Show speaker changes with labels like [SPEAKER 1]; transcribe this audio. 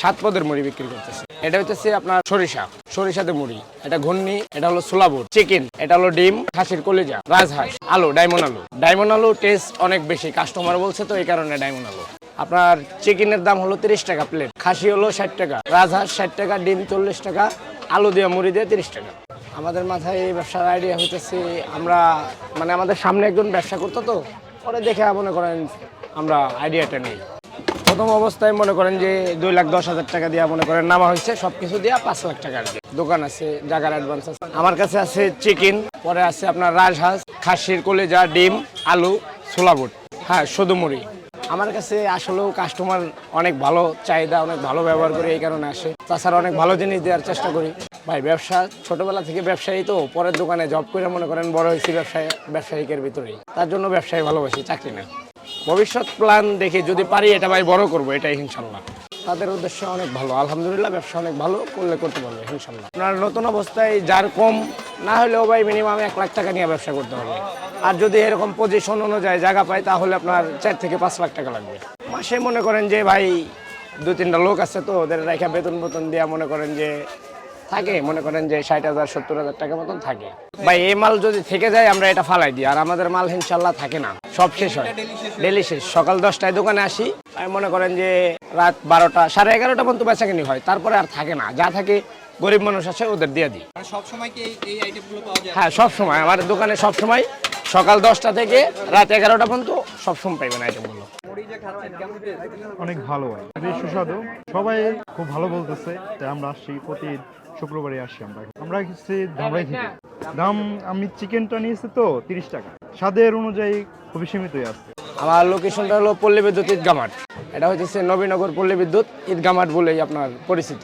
[SPEAKER 1] সাত পদের মুড়ি বিক্রি করতেছি। এটা হচ্ছে আপনার সরিষা। সরিষাতে মুড়ি। এটা ঘূর্ণি, এটা হলো সোলাবুট চিকেন, এটা হলো ডিম, খাসির কলিজা, রাজহাঁস, আলু, ডায়মন্ড আলু। ডায়মন্ড আলু টেস্ট অনেক বেশি। কাস্টমার বলছে তো এই কারণে ডায়মন্ড আলু। আপনার চিকেনের দাম হলো তিরিশ টাকা প্লেট খাসি হলো ষাট টাকা। রাজহাঁস ষাট টাকা, ডিম চল্লিশ টাকা, আলু দিয়ে মুড়ি দিয়ে তিরিশ টাকা। আমাদের মাথায় এই ব্যবসার আইডিয়া হইতেছে, আমরা মানে আমাদের সামনে একজন ব্যবসা করতো তো, পরে দেখে মনে করেন আমরা আইডিয়াটা নেই। প্রথম অবস্থায় মনে করেন যে দুই লাখ দশ হাজার টাকা দিয়ে মনে করেন নামা হয়েছে সব কিছু দিয়ে পাঁচ লাখ টাকা দোকান আছে জায়গার অ্যাডভান্স আছে। আমার কাছে আছে চিকেন পরে আছে আপনার রাজহাঁস খাসির কলেজা, ডিম, আলু, ছোলা বুট। হ্যাঁ শুধু মুড়ি আমার কাছে আসলেও কাস্টমার অনেক ভালো, চাহিদা অনেক ভালো ব্যবহার করে এই কারণে আসে। তাছাড়া অনেক ভালো জিনিস দেওয়ার চেষ্টা করি। ভাই, ব্যবসা ছোটবেলা থেকে ব্যবসায়ী তো, পরের দোকানে জব করে মনে করেন বড় হয়েছি ব্যবসায়ী, ব্যবসায়িকের ভিতরেই। তার জন্য ব্যবসায়ী ভালোবাসি, চাকরি না। ভবিষ্যৎ প্ল্যান দেখে যদি পারি এটা ভাই বড় করব এটাই ইনশাল্লাহ। তাদের উদ্দেশ্য অনেক ভালো। আলহামদুলিল্লাহ ব্যবসা অনেক ভালো করলে করতে পারবে ইনশাল্লাহ। আপনার নতুন অবস্থায় যার কম না হলেও ভাই মিনিমাম এক লাখ টাকা নিয়ে ব্যবসা করতে হবে আর যদি এরকম পজিশন অনুযায়ী জায়গা পায় তাহলে আপনার চার থেকে পাঁচ লাখ টাকা লাগবে। মাসে মনে করেন যে ভাই দু তিনটা লোক আছে তো ওদের রেখা বেতন বেতন দেওয়া মনে করেন যে থাকে মনে করেন যে ষাট হাজার সত্তর হাজার টাকা মতন থাকে। ভাই এই মাল যদি থেকে যায় আমরা এটা ফালাই দিই আর আমাদের মাল ইনশাল্লাহ থাকে না। সব শেষ হয়। ডেলি শেষ। সকাল দশটায় দোকানে আসি আমি মনে করেন যে রাত বারোটা সাড়ে এগারোটা পর্যন্ত বেচাকেনি হয় তারপরে আর থাকে না। যা থাকে গরিব মানুষ আছে ওদের দিয়ে দিই।
[SPEAKER 2] মানে
[SPEAKER 1] হ্যাঁ সব সময়। আমার দোকানে সব সময় সকাল দশটা থেকে রাত এগারোটা পর্যন্ত সব সময় পাইবেন আইটেমগুলো
[SPEAKER 3] অনেক ভালো হয় বেশ সুস্বাদু। সবাই খুব ভালো বলতেছে তাই আমরা আসছি প্রতি শুক্রবারে আসি আমরা। আমরা এসেছি ধামরাই থেকে। দাম আমি চিকেনটা নিয়েছি তো তিরিশ টাকা। স্বাদের অনুযায়ী খুবই সীমিতই আছে।
[SPEAKER 1] আমার লোকেশনটা হলো পল্লী বিদ্যুৎ ঈদগামাট এটা হচ্ছে নবীনগর পল্লী বিদ্যুৎ ঈদগামাট বলেই আপনার পরিচিত।